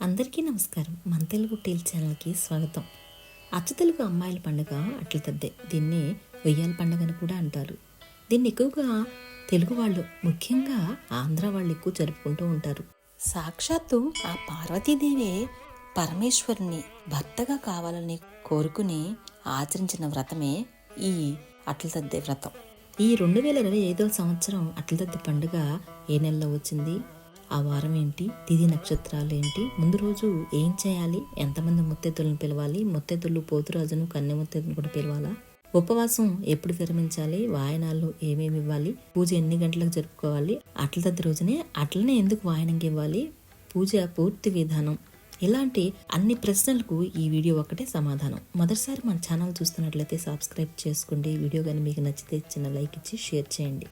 అందరికీ నమస్కారం. మన తెలుగు టీల్ ఛానల్కి స్వాగతం. అచ్చ తెలుగు అమ్మాయిల పండుగ అట్ల తద్దే. దీన్ని వెయ్యాల పండుగ అని కూడా అంటారు. దీన్ని ఎక్కువగా తెలుగు వాళ్ళు ముఖ్యంగా ఆంధ్ర వాళ్ళు ఎక్కువ జరుపుకుంటూ ఉంటారు. సాక్షాత్తు ఆ పార్వతీదేవి పరమేశ్వరుని భర్తగా కావాలని కోరుకుని ఆచరించిన వ్రతమే ఈ అట్ల తద్దే వ్రతం. ఈ రెండు వేల ఇరవై ఐదో సంవత్సరం అట్లతద్ది పండుగ ఏ నెలలో వచ్చింది? ఆ వారం ఏంటి? తిది నక్షత్రాలు ఏంటి? ముందు రోజు ఏం చేయాలి? ఎంతమంది ముత్తెద్దులను పిలవాలి? ముత్తెద్దులు పోతురాజును కన్నె ముత్తెద్దును కూడా పిలవాలా? ఉపవాసం ఎప్పుడు విరమించాలి? వాయనాలు ఏమేమి ఇవ్వాలి? పూజ ఎన్ని గంటలకు జరుపుకోవాలి? అట్ల తద్ది రోజునే అట్లనే ఎందుకు వాయనంగా ఇవ్వాలి? పూజ పూర్తి విధానం. ఇలాంటి అన్ని ప్రశ్నలకు ఈ వీడియో ఒకటే సమాధానం. మొదటిసారి మన ఛానల్ చూస్తున్నట్లయితే సబ్స్క్రైబ్ చేసుకోండి. వీడియో కానీ మీకు నచ్చితే చిన్న లైక్ ఇచ్చి షేర్ చేయండి.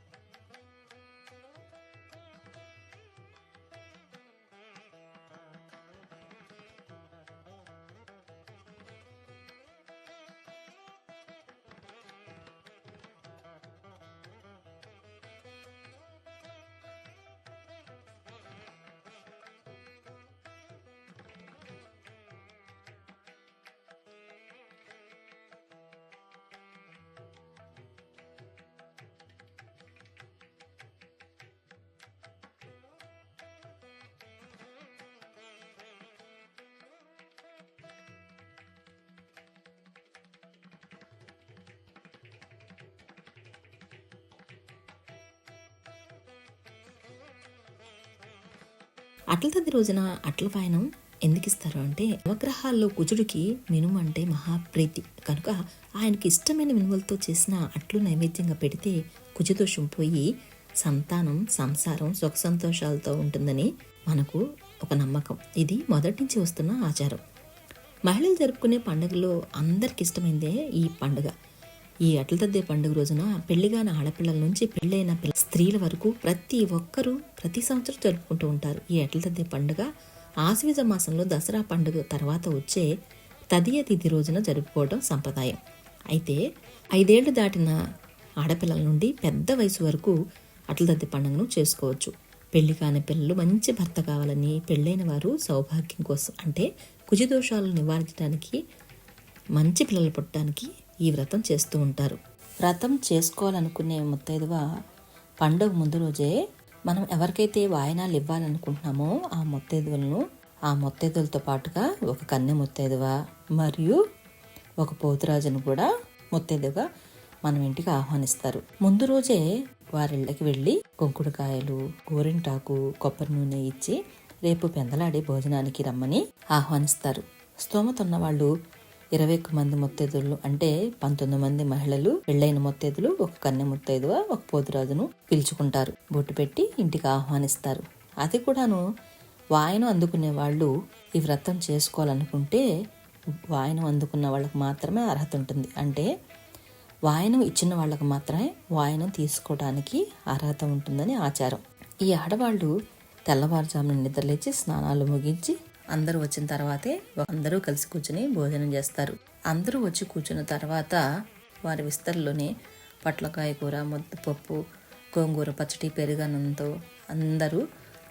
అట్ల తది రోజున అట్ల వాయనం ఎందుకు ఇస్తారు అంటే నవగ్రహాల్లో కుజుడికి మినుము అంటే మహాప్రీతి. కనుక ఆయనకి ఇష్టమైన మినుములతో చేసిన అట్లు నైవేద్యంగా పెడితే కుజదోషం పోయి సంతానం సంసారం సుఖ సంతోషాలతో ఉంటుందని మనకు ఒక నమ్మకం. ఇది మొదటి నుంచి వస్తున్న ఆచారం. మహిళలు జరుపుకునే పండుగలో అందరికి ఇష్టమైందే ఈ పండుగ. ఈ అట్లతద్దే పండుగ రోజున పెళ్ళిగాన ఆడపిల్లల నుంచి పెళ్ళైన పిల్ల స్త్రీల వరకు ప్రతి ఒక్కరూ ప్రతి సంవత్సరం జరుపుకుంటూ ఉంటారు. ఈ అట్లతద్దే పండుగ ఆశ్వీజ మాసంలో దసరా పండుగ తర్వాత వచ్చే తదియ తిథి రోజున జరుపుకోవడం సంప్రదాయం. అయితే ఐదేళ్ళు దాటిన ఆడపిల్లల నుండి పెద్ద వయసు వరకు అట్లతద్ది పండుగను చేసుకోవచ్చు. పెళ్ళి కాని పిల్లలు మంచి భర్త కావాలని పెళ్ళైన వారు సౌభాగ్యం కోసం అంటే కుజిదోషాలను నివారించడానికి మంచి పిల్లలు పుట్టడానికి ఈ వ్రతం చేస్తూ ఉంటారు. వ్రతం చేసుకోవాలనుకునే ముత్తైదువ పండుగ ముందు రోజే మనం ఎవరికైతే వాయనాలు ఇవ్వాలనుకుంటున్నామో ఆ ముత్తైదువులను ఆ ముత్తైదులతో పాటుగా ఒక కన్నె ముత్తైదువ మరియు ఒక పోతురాజును కూడా ముత్తైదుగా మనం ఇంటికి ఆహ్వానిస్తారు. ముందు రోజే వారిళ్ళకి వెళ్ళి కొంకుడుకాయలు గోరింటాకు కొబ్బరి నూనె ఇచ్చి రేపు పెందలాడే భోజనానికి రమ్మని ఆహ్వానిస్తారు. స్తోమత ఉన్న వాళ్ళు ఇరవై ఒక్క మంది ముత్తైదులు అంటే పంతొమ్మిది మంది మహిళలు పెళ్ళైన ముత్తైదులు ఒక కన్నె ముత్తైదువ ఒక పోతురాజును పిలుచుకుంటారు. బొట్టు పెట్టి ఇంటికి ఆహ్వానిస్తారు. అది కూడాను వాయనం అందుకునే వాళ్ళు ఈ వ్రతం చేసుకోవాలనుకుంటే వాయనం అందుకున్న వాళ్ళకి మాత్రమే అర్హత ఉంటుంది. అంటే వాయనం ఇచ్చిన వాళ్ళకి మాత్రమే వాయనం తీసుకోవడానికి అర్హత ఉంటుందని ఆచారం. ఈ ఆడవాళ్ళు తెల్లవారుజామున నిద్రలేచి స్నానాలు ముగించి అందరూ వచ్చిన తర్వాతే అందరూ కలిసి కూర్చుని భోజనం చేస్తారు. అందరూ వచ్చి కూర్చున్న తర్వాత వారి విస్తరలోనే పొట్లకాయ కూర ముద్దపప్పు గోంగూర పచ్చడి పెరుగన్నంతో అందరూ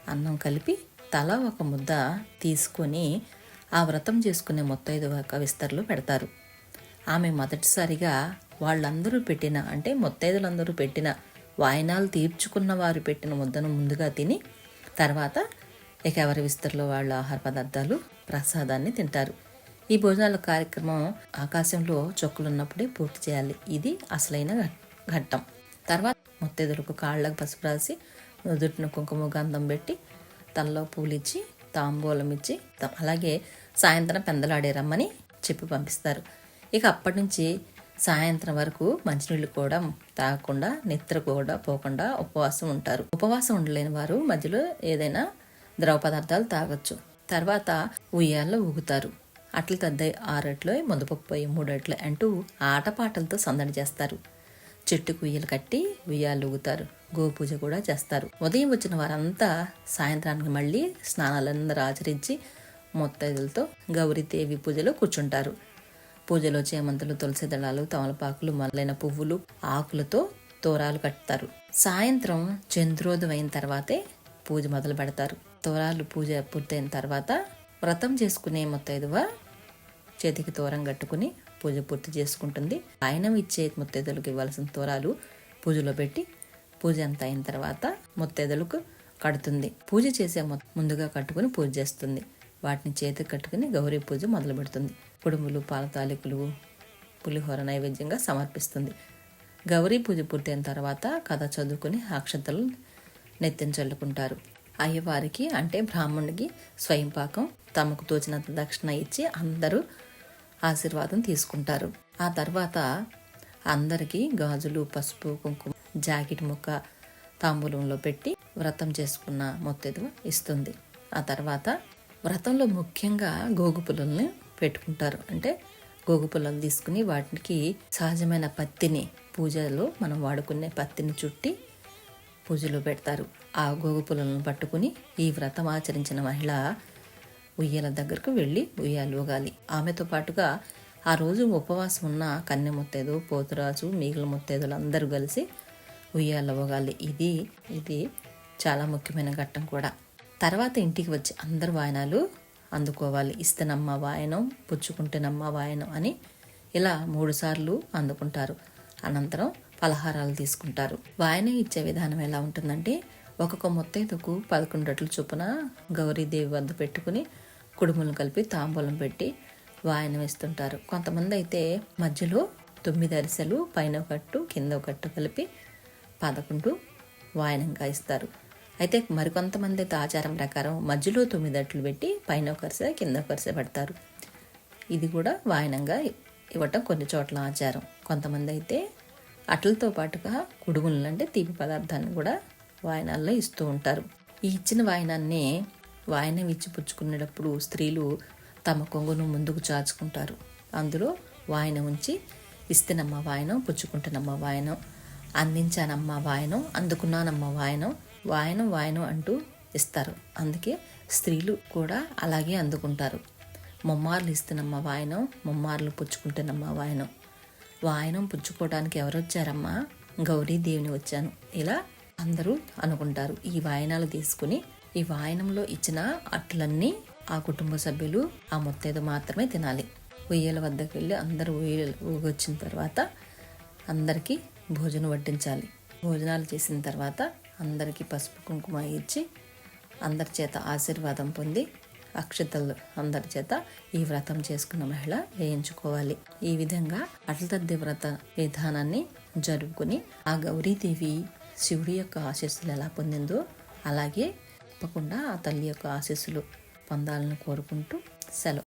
అన్నం కలిపి తల ఒక ముద్ద తీసుకొని ఆ వ్రతం చేసుకునే మొత్తైదు ఒక విస్తరలో పెడతారు. ఆమె మొదటిసారిగా వాళ్ళందరూ పెట్టిన అంటే మొత్తైదులందరూ పెట్టిన వాయనాలు తీర్చుకున్న వారు పెట్టిన ముద్దను ముందుగా తిని తర్వాత ఇక ఎవరి విస్తరలో వాళ్ళ ఆహార పదార్థాలు ప్రసాదాన్ని తింటారు. ఈ భోజనాల కార్యక్రమం ఆకాశంలో చొక్కులున్నప్పుడే పూర్తి చేయాలి. ఇది అసలైన ఘట్- ఘట్టం. తర్వాత ముత్తెదులకు కాళ్ళకు పసుపు రాసి నుదుటిన కుంకుమ గంధం పెట్టి తలలో పూలిచ్చి తాంబూలం ఇచ్చి అలాగే సాయంత్రం పెందలాడే రమ్మని చెప్పి పంపిస్తారు. ఇక అప్పటి నుంచి సాయంత్రం వరకు మంచినీళ్ళు కూడా తాగకుండా నిద్ర కూడా పోకుండా ఉపవాసం ఉంటారు. ఉపవాసం ఉండలేని వారు మధ్యలో ఏదైనా ద్రవ పదార్థాలు తాగొచ్చు. తర్వాత ఉయ్యాల్లో ఊగుతారు. అట్లు తద్దాయి ఆరట్లో ముద్దపప్పు మూడట్లు అంటూ ఆటపాటలతో సందడి చేస్తారు. చెట్టుకు ఉయ్యలు కట్టి ఉయ్యాలు ఊగుతారు. గోపూజ కూడా చేస్తారు. ఉదయం వచ్చిన వారంతా సాయంత్రానికి మళ్ళీ స్నానాలందరూ ఆచరించి ముత్తైదులతో గౌరీదేవి పూజలో కూర్చుంటారు. పూజలో చేమంతులు తులసి దళాలు తమలపాకులు మొదలైన పువ్వులు ఆకులతో తోరాలు కట్టుతారు. సాయంత్రం చంద్రోదయం అయిన తర్వాతే పూజ మొదలు పెడతారు తోరాలు పూజ పూర్తయిన తర్వాత వ్రతం చేసుకునే ముత్తైదువ చేతికి తోరం కట్టుకుని పూజ పూర్తి చేసుకుంటుంది. ఆయన ఇచ్చే ముత్తైదులకు ఇవ్వాల్సిన తోరాలు పూజలో పెట్టి పూజ అంతా అయిన తర్వాత ముత్తైదులకు కడుతుంది. పూజ చేసే మొ- ముందుగా కట్టుకుని పూజ చేస్తుంది. వాటిని చేతికి కట్టుకుని గౌరీ పూజ మొదలు పెడుతుంది. కుడుములు పాల తాలికలు పులిహోర నైవేద్యంగా సమర్పిస్తుంది. గౌరీ పూజ పూర్తయిన తర్వాత కథ చదువుకుని అక్షతలు నెత్తిన చల్లుకుంటారు. అయ్యవారికి అంటే బ్రాహ్మణుడికి స్వయం పాకం తమకు తోచినంత దక్షిణ ఇచ్చి అందరూ ఆశీర్వాదం తీసుకుంటారు. ఆ తర్వాత అందరికీ గాజులు పసుపు కుంకుమ జాకెట్ ముక్క తాంబూలంలో పెట్టి వ్రతం చేసుకున్న మొత్తెదువ ఇస్తుంది. ఆ తర్వాత వ్రతంలో ముఖ్యంగా గోగు పుల్లల్ని పెట్టుకుంటారు. అంటే గోగు పుల్లలు తీసుకుని వాటికి సహజమైన పత్తిని పూజలో మనం వాడుకునే పత్తిని చుట్టి పూజలో పెడతారు. ఆ గోగుపులను పట్టుకుని ఈ వ్రతం ఆచరించిన మహిళ ఉయ్యాల దగ్గరకు వెళ్ళి ఉయ్యాలు ఊగాలి. ఆమెతో పాటుగా ఆ రోజు ఉపవాసం ఉన్న కన్నె ముత్తేదు పోతురాజు మిగిలిన ముత్తేదులు అందరూ కలిసి ఉయ్యాల ఊగాలి. ఇది ఇది చాలా ముఖ్యమైన ఘట్టం కూడా. తర్వాత ఇంటికి వచ్చి అందరు వాయనాలు అందుకోవాలి. ఇస్తేనమ్మ వాయనం పుచ్చుకుంటేనమ్మ వాయనం అని ఇలా మూడు సార్లు అందుకుంటారు. అనంతరం పలహారాలు తీసుకుంటారు. వాయనం ఇచ్చే విధానం ఎలా ఉంటుందంటే ఒక్కొక్క మొత్తైదుకు పదకొండు రెట్లు చొప్పున గౌరీదేవి వద్ద పెట్టుకుని కుడుములను కలిపి తాంబూలం పెట్టి వాయనం ఇస్తుంటారు కొంతమంది అయితే మధ్యలో తొమ్మిది అరిసెలు పైన ఒకట్టు కింద ఒకట్టు కలిపి పదకొండు వాయనంగా ఇస్తారు. అయితే మరికొంతమంది అయితే ఆచారం ప్రకారం మధ్యలో తొమ్మిది అట్లు పెట్టి పైన ఒక అరిసె కింద ఒక అరిసె పెడతారు. ఇది కూడా వాయనంగా ఇవ్వటం కొన్ని చోట్ల ఆచారం. కొంతమంది అయితే అట్లతో పాటుగా కుడుములు అంటే తీపి పదార్థాన్ని కూడా వాయనాల్లో ఇస్తూ ఉంటారు. ఈ ఇచ్చిన వాయనాన్ని వాయనం ఇచ్చి పుచ్చుకునేటప్పుడు స్త్రీలు తమ కొంగును ముందుకు చాచుకుంటారు. అందులో వాయనం ఉంచి ఇస్తేనమ్మ వాయనం పుచ్చుకుంటానమ్మ వాయనం అందించానమ్మ వాయనం అందుకున్నానమ్మ వాయనం వాయనం వాయనం అంటూ ఇస్తారు. అందుకే స్త్రీలు కూడా అలాగే అందుకుంటారు. ముమ్మార్లు ఇస్తున్నమ్మ వాయనం ముమ్మార్లు పుచ్చుకుంటున్నమ్మ వాయనం వాయనం పుచ్చుకోవడానికి ఎవరొచ్చారమ్మా? గౌరీ గౌరీదేవిని వచ్చాను. ఇలా అందరూ అనుకుంటారు. ఈ వాయనాలు తీసుకుని ఈ వాయనంలో ఇచ్చిన అట్లన్నీ ఆ కుటుంబ సభ్యులు ఆ ముత్తైదు మాత్రమే తినాలి. ఉయ్యాల వద్దకు వెళ్ళి అందరూ ఉయ్యలు ఊగొచ్చిన తర్వాత అందరికీ భోజనం వడ్డించాలి. భోజనాలు చేసిన తర్వాత అందరికీ పసుపు కుంకుమ ఇచ్చి అందరి చేత ఆశీర్వాదం పొంది అక్షతలు అందరి చేత ఈ వ్రతం చేసుకున్న మహిళ వేయించుకోవాలి. ఈ విధంగా అట్లతద్ది వ్రత విధానాన్ని జరుపుకుని ఆ గౌరీదేవి శివుడి యొక్క ఆశీస్సులు ఎలా పొందిందో అలాగే తప్పకుండా ఆ తల్లి యొక్క ఆశీస్సులు పొందాలని కోరుకుంటూ సెలవు.